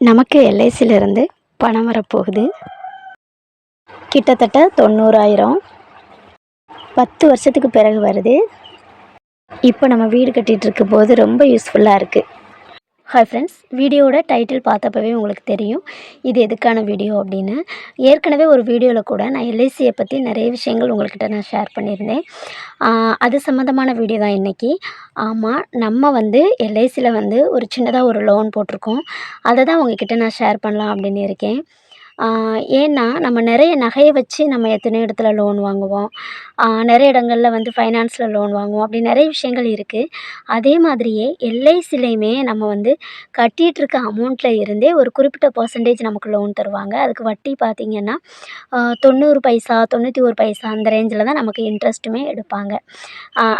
நமக்கு எல்ஐசியிலிருந்து பணம் வரப்போகுது. கிட்டத்தட்ட தொண்ணூறாயிரம். பத்து வருஷத்துக்கு பிறகு வருது. இப்போ நம்ம வீடு கட்டிகிட்டு இருக்கும் போது ரொம்ப யூஸ்ஃபுல்லாக இருக்குது ஹாய் ஃப்ரெண்ட்ஸ் வீடியோட டைட்டில் பார்த்தப்பவே உங்களுக்கு தெரியும். இது எதுக்கான வீடியோ அப்படின்னு. ஏற்கனவே ஒரு வீடியோவில் கூட நான் எல்ஐசியை பற்றி நிறைய விஷயங்கள் உங்கள்கிட்ட நான் ஷேர் பண்ணியிருந்தேன். அது சம்மந்தமான வீடியோ தான் இன்றைக்கி ஆமாம் நம்ம வந்து எல்ஐசியில் வந்து ஒரு சின்னதாக ஒரு லோன் போட்டிருக்கோம். அதை தான் உங்ககிட்ட நான் ஷேர் பண்ணலாம் அப்படின்னு இருக்கேன். ஏன்னா நம்ம நிறைய நகையை வச்சு நம்ம எத்தனையோ இடத்துல லோன் வாங்குவோம். நிறைய இடங்களில் வந்து ஃபைனான்ஸில் லோன் வாங்குவோம். அப்படி நிறைய விஷயங்கள் இருக்குது அதே மாதிரியே எல்ஐசிலையுமே நம்ம வந்து கட்டிகிட்ருக்க அமௌண்ட்டில் இருந்தே ஒரு குறிப்பிட்ட பர்சன்டேஜ் நமக்கு லோன் தருவாங்க. அதுக்கு வட்டி பார்த்திங்கன்னா தொண்ணூறு பைசா தொண்ணூற்றி ஒரு பைசா அந்த ரேஞ்சில் தான் நமக்கு இன்ட்ரெஸ்ட்டுமே எடுப்பாங்க.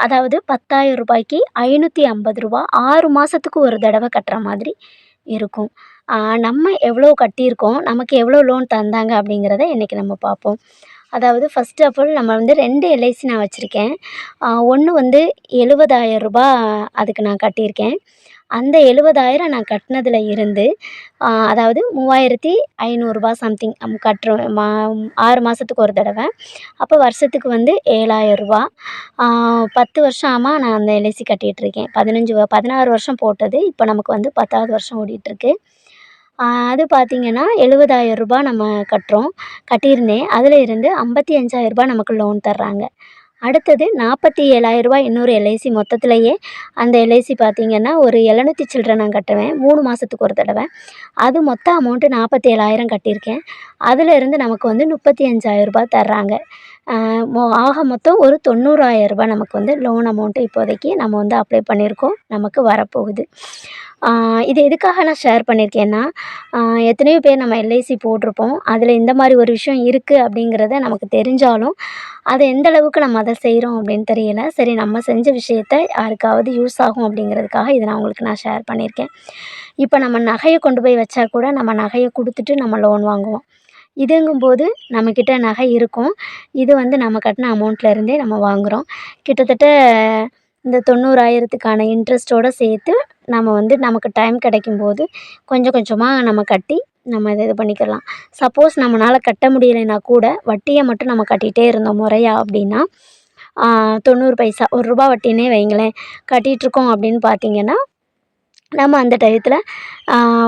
அதாவது பத்தாயிரம் ரூபாய்க்கு ஐநூற்றி ஐம்பது ரூபா ஆறு மாதத்துக்கு ஒரு தடவை கட்டுற மாதிரி இருக்கும். நம்ம எவ்வளோ கட்டியிருக்கோம் நமக்கு எவ்வளோ லோன் தந்தாங்க அப்படிங்கிறத இன்றைக்கி நம்ம பார்ப்போம். அதாவது ஃபஸ்ட் ஆஃப் ஆல் நம்ம வந்து ரெண்டு எல்ஐசி நான் வச்சுருக்கேன். ஒன்று வந்து எழுவதாயிரம் அதுக்கு நான் கட்டியிருக்கேன். அந்த எழுபதாயிரம் நான் கட்டினதில் இருந்து அதாவது மூவாயிரத்தி ஐநூறுரூபா சம்திங் கட்டுறோம். மா ஆறு மாதத்துக்கு ஒரு தடவை. அப்போ வருஷத்துக்கு வந்து ஏழாயிரரூபா பத்து வருஷம் நான் அந்த எல்ஐசி கட்டிகிட்ருக்கேன் பதினஞ்சு பதினாறு வருஷம் போட்டது இப்போ நமக்கு வந்து பத்தாவது வருஷம் ஓடிட்டுருக்கு அது பார்த்திங்கன்னா எழுபதாயிரம் ரூபாய் நம்ம கட்டுறோம் கட்டியிருந்தேன். அதில் இருந்து ஐம்பத்தி அஞ்சாயிரரூபா நமக்கு லோன் தர்றாங்க. அடுத்தது நாற்பத்தி ஏழாயிரரூபா இன்னொரு எல்ஐசி மொத்தத்துலேயே. அந்த எல்ஐசி பார்த்திங்கன்னா ஒரு எழுநூத்தி சில்லற நான் கட்டுவேன் மூணு மாதத்துக்கு ஒரு தடவை. அது மொத்த அமௌண்ட்டு நாற்பத்தி ஏழாயிரம் கட்டியிருக்கேன். அதில் இருந்து நமக்கு வந்து முப்பத்தி அஞ்சாயிரம் ரூபாய் தர்றாங்க. ஆக மொத்தம் ஒரு தொண்ணூறாயிரரூபா நமக்கு வந்து லோன் அமௌண்ட்டு இப்போதைக்கு நம்ம வந்து அப்ளை பண்ணியிருக்கோம். நமக்கு வரப்போகுது. இது எதுக்காக நான் ஷேர் பண்ணியிருக்கேன்னா எத்தனையோ பேர் நம்ம எல்ஐசி போட்டிருப்போம். அதில் இந்த மாதிரி ஒரு விஷயம் இருக்குது அப்படிங்கிறத நமக்கு தெரிஞ்சாலும் அதை எந்த அளவுக்கு நம்ம அதை செய்கிறோம் அப்படின்னு தெரியல. சரி நம்ம செஞ்ச விஷயத்த யாருக்காவது யூஸ் ஆகும் அப்படிங்கிறதுக்காக இதை நான் உங்களுக்கு நான் ஷேர் பண்ணியிருக்கேன். இப்போ நம்ம நகையை கொண்டு போய் வச்சா கூட நம்ம நகையை கொடுத்துட்டு நம்ம லோன் வாங்குவோம். இதுங்கும்போது நம்மக்கிட்ட நகை இருக்கும். இது வந்து நம்ம கட்டின அமௌண்ட்லேருந்தே நம்ம வாங்குகிறோம் கிட்டத்தட்ட இந்த தொண்ணூறாயிரத்துக்கான இன்ட்ரெஸ்ட்டோடு சேர்த்து நம்ம வந்து நமக்கு டைம் கிடைக்கும்போது கொஞ்சம் கொஞ்சமாக நம்ம கட்டி நம்ம இதை இது பண்ணிக்கலாம். சப்போஸ் நம்மளால் கட்ட முடியலைன்னா கூட வட்டியை மட்டும் நம்ம கட்டிகிட்டே இருந்தோம் முறையா அப்படின்னா தொண்ணூறு பைசா ஒரு ரூபா வட்டினே வைங்களேன். கட்டிகிட்ருக்கோம் அப்படின்னு பார்த்தீங்கன்னா நம்ம அந்த டயத்தில்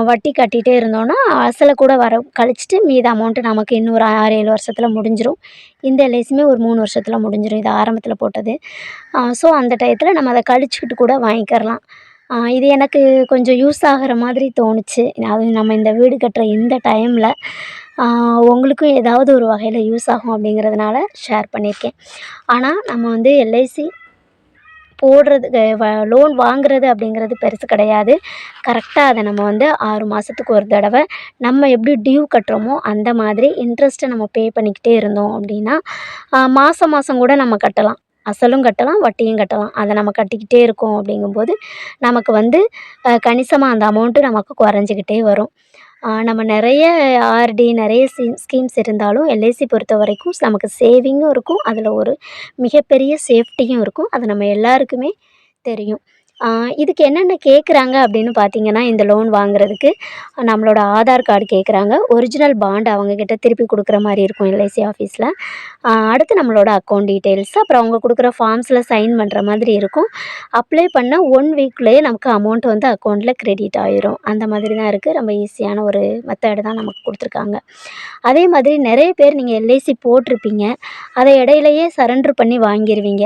வட்டி கட்டிகிட்டே இருந்தோன்னா அசலை கூட வர கழிச்சிட்டு மீத அமௌண்ட்டு நமக்கு இன்னும் ஒரு ஆறு ஏழு வருஷத்தில் முடிஞ்சிடும் இந்த எல்ஐசியுமே ஒரு மூணு வருஷத்தில் முடிஞ்சிடும் இது ஆரம்பத்தில் போட்டது. ஸோ அந்த டயத்தில் நம்ம அதை கழிச்சிக்கிட்டு கூட வாங்கிக்கிறலாம் இது எனக்கு கொஞ்சம் யூஸ் ஆகிற மாதிரி தோணுச்சு. அதுவும் நம்ம இந்த வீடு கட்டுற இந்த டைமில் உங்களுக்கும் ஏதாவது ஒரு வகையில் யூஸ் ஆகும் அப்படிங்கிறதுனால ஷேர் பண்ணியிருக்கேன் ஆனால் நம்ம வந்து எல்ஐசி போடுறது லோன் வாங்குறது அப்படிங்கிறது பெருசு கிடையாது. கரெக்டாக அதை நம்ம வந்து ஆறு மாதத்துக்கு ஒரு தடவை நம்ம எப்படி டியூ கட்டுறோமோ அந்த மாதிரி இன்ட்ரெஸ்ட்டை நம்ம பே பண்ணிக்கிட்டே இருந்தோம் அப்படின்னா மாதம் மாதம் கூட நம்ம கட்டலாம். அசலும் கட்டலாம் வட்டியும் கட்டலாம். அதை நம்ம கட்டிக்கிட்டே இருக்கோம் அப்படிங்கும்போது நமக்கு வந்து கணிசமாக அந்த அமௌண்ட்டு நமக்கு குறைஞ்சிக்கிட்டே வரும். நம்ம நிறைய ஆர்டி நிறைய ஸ்கீம்ஸ் இருந்தாலும் எல்ஐசி பொறுத்த வரைக்கும் நமக்கு சேவிங்கும் இருக்கும். அதில் ஒரு மிகப்பெரிய சேஃப்டியும் இருக்கும். அது நம்ம எல்லாருக்குமே தெரியும். இதுக்கு என்னென்ன கேட்குறாங்க அப்படின்னு பார்த்தீங்கன்னா இந்த லோன் வாங்குறதுக்கு நம்மளோட ஆதார் கார்டு கேட்குறாங்க ஒரிஜினல் பாண்ட் அவங்கக்கிட்ட திருப்பி கொடுக்குற மாதிரி இருக்கும் எல்ஐசி ஆஃபீஸில் அடுத்து நம்மளோட அக்கௌண்ட் டீட்டெயில்ஸ் அப்புறம் அவங்க கொடுக்குற ஃபார்ம்ஸில் சைன் பண்ணுற மாதிரி இருக்கும். அப்ளை பண்ண ஒன் வீக்லேயே நமக்கு அமௌண்ட் வந்து அக்கௌண்ட்டில் க்ரெடிட் ஆயிரும். அந்த மாதிரி தான் இருக்குது ரொம்ப ஈஸியான ஒரு மெத்தடு தான் நமக்கு கொடுத்துருக்காங்க. அதே மாதிரி நிறைய பேர் நீங்கள் எல்ஐசி போட்டிருப்பீங்க. அதை இடையிலையே சரண்டர் பண்ணி வாங்கிடுவீங்க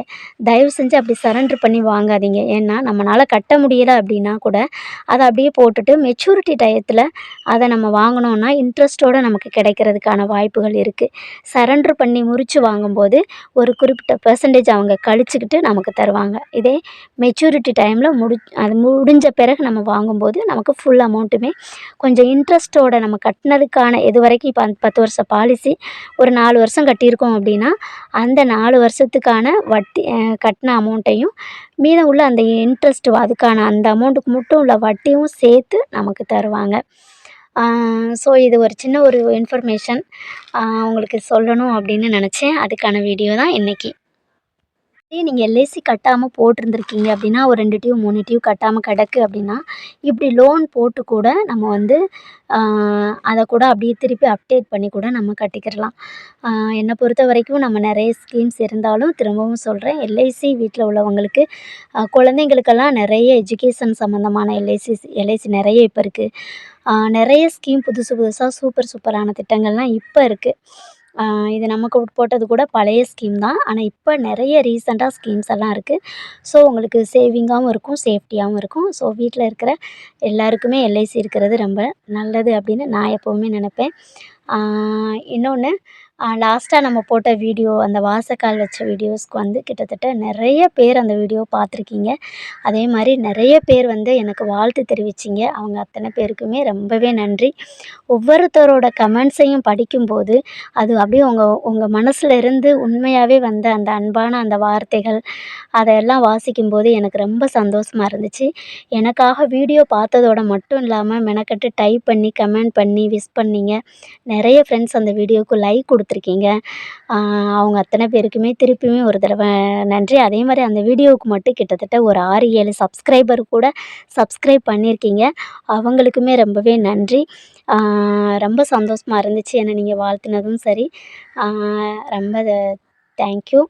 தயவு செஞ்சு அப்படி சரண்டர் பண்ணி வாங்காதீங்க. ஏன்னா நம்மளால் கட்ட முடியலை அப்படின்னா கூட அதை அப்படியே போட்டுட்டு மெச்சூரிட்டி டயத்தில் அதை நம்ம வாங்கினோன்னா இன்ட்ரெஸ்ட்டோடு நமக்கு கிடைக்கிறதுக்கான வாய்ப்புகள் இருக்குது சரண்டர் பண்ணி முறித்து வாங்கும்போது ஒரு குறிப்பிட்ட பெர்சன்டேஜ் அவங்க கழிச்சுக்கிட்டு நமக்கு தருவாங்க. இதே மெச்சூரிட்டி டைமில் முடி அது முடிஞ்ச பிறகு நம்ம வாங்கும்போது நமக்கு ஃபுல் அமௌண்ட்டுமே கொஞ்சம் இன்ட்ரெஸ்ட்டோட நம்ம கட்டினதுக்கான இது வரைக்கும் இப்போ பத்து வருஷ பாலிசி ஒரு நாலு வருஷம் கட்டியிருக்கோம் அப்படின்னா அந்த நாலு வருஷத்துக்கான வட்டி கட்டின அமௌண்ட்டையும் மீதம் உள்ள அந்த இன்ட்ரெஸ்ட்டு அதுக்கான அந்த அமௌண்ட்டுக்கு மட்டும் உள்ள வட்டியும் சேர்த்து நமக்கு தருவாங்க. ஸோ இது ஒரு சின்ன ஒரு இன்ஃபர்மேஷன் உங்களுக்கு சொல்லணும் அப்படின்னு நினச்சேன். அதுக்கான வீடியோ தான் இன்றைக்கி நீங்கள் எல்ஐசி கட்டாமல் போட்டிருந்துருக்கீங்க அப்படின்னா ஒரு ரெண்டு டியூ மூணு டியூ கட்டாமல் கிடக்கு அப்படின்னா இப்படி லோன் போட்டு கூட நம்ம வந்து அதை கூட அப்படியே திருப்பி அப்டேட் பண்ணி கூட நம்ம கட்டிக்கிறலாம் என்னை பொறுத்த வரைக்கும் நம்ம நிறைய ஸ்கீம்ஸ் இருந்தாலும் திரும்பவும் சொல்கிறேன் எல்ஐசி வீட்டில் உள்ளவங்களுக்கு குழந்தைங்களுக்கெல்லாம் நிறைய எஜுகேஷன் சம்மந்தமான எல்ஐசி எல்ஐசி நிறைய இப்போ இருக்குது நிறைய ஸ்கீம் புதுசு புதுசாக சூப்பர் சூப்பரான திட்டங்கள்லாம் இப்போ இருக்குது இது நமக்கு போட்டது கூட பழைய ஸ்கீம் தான். ஆனால் இப்போ நிறைய ரீசெண்டாக ஸ்கீம்ஸ் எல்லாம் இருக்குது ஸோ உங்களுக்கு சேவிங்காகவும் இருக்கும் சேஃப்டியாகவும் இருக்கும். ஸோ வீட்டில் இருக்கிற எல்லாருக்குமே எல்ஐசி இருக்கிறது ரொம்ப நல்லது அப்படின்னு நான் எப்போவுமே நினப்பேன். இன்னொன்று லாஸ்ட்டாக நம்ம போட்ட வீடியோ அந்த வாசக்கால் வச்ச வீடியோஸ்க்கு வந்து கிட்டத்தட்ட நிறைய பேர் அந்த வீடியோ பார்த்துருக்கீங்க. அதே மாதிரி நிறைய பேர் வந்து எனக்கு வாழ்த்து தெரிவிச்சிங்க. அவங்க அத்தனை பேருக்குமே ரொம்பவே நன்றி. ஒவ்வொருத்தரோட கமெண்ட்ஸையும் படிக்கும்போது அது அப்படியே உங்கள் உங்கள் மனசில் இருந்து உண்மையாகவே வந்த அந்த அன்பான அந்த வார்த்தைகள் அதையெல்லாம் வாசிக்கும்போது எனக்கு ரொம்ப சந்தோஷமாக இருந்துச்சு. எனக்காக வீடியோ பார்த்ததோட மட்டும் இல்லாமல் மெனக்கட்டு டைப் பண்ணி கமெண்ட் பண்ணி விஷ் பண்ணிங்க. நிறைய ஃப்ரெண்ட்ஸ் அந்த வீடியோவுக்கு லைக் கொடுத்துருக்கீங்க அவங்க அத்தனை பேருக்குமே திருப்பியுமே ஒரு தடவை நன்றி. அதே மாதிரி அந்த வீடியோவுக்கு மட்டும் கிட்டத்தட்ட ஒரு ஆறு ஏழு சப்ஸ்கிரைபர் கூட சப்ஸ்கிரைப் பண்ணியிருக்கீங்க அவங்களுக்குமே ரொம்பவே நன்றி. ரொம்ப சந்தோஷமாக இருந்துச்சு என்னை நீங்கள் வாழ்த்துனதும் சரி. ரொம்ப தேங்க்யூ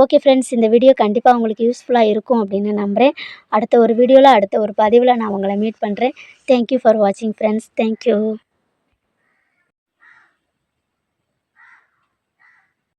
ஓகே ஃப்ரெண்ட்ஸ் இந்த வீடியோ கண்டிப்பாக உங்களுக்கு யூஸ்ஃபுல்லாக இருக்கும் அப்படின்னு நம்புகிறேன் அடுத்த ஒரு வீடியோவில் அடுத்த ஒரு பதிவில் நான் உங்களை மீட் பண்ணுறேன் தேங்க்யூ ஃபார் வாட்சிங் ஃப்ரெண்ட்ஸ் தேங்க்யூ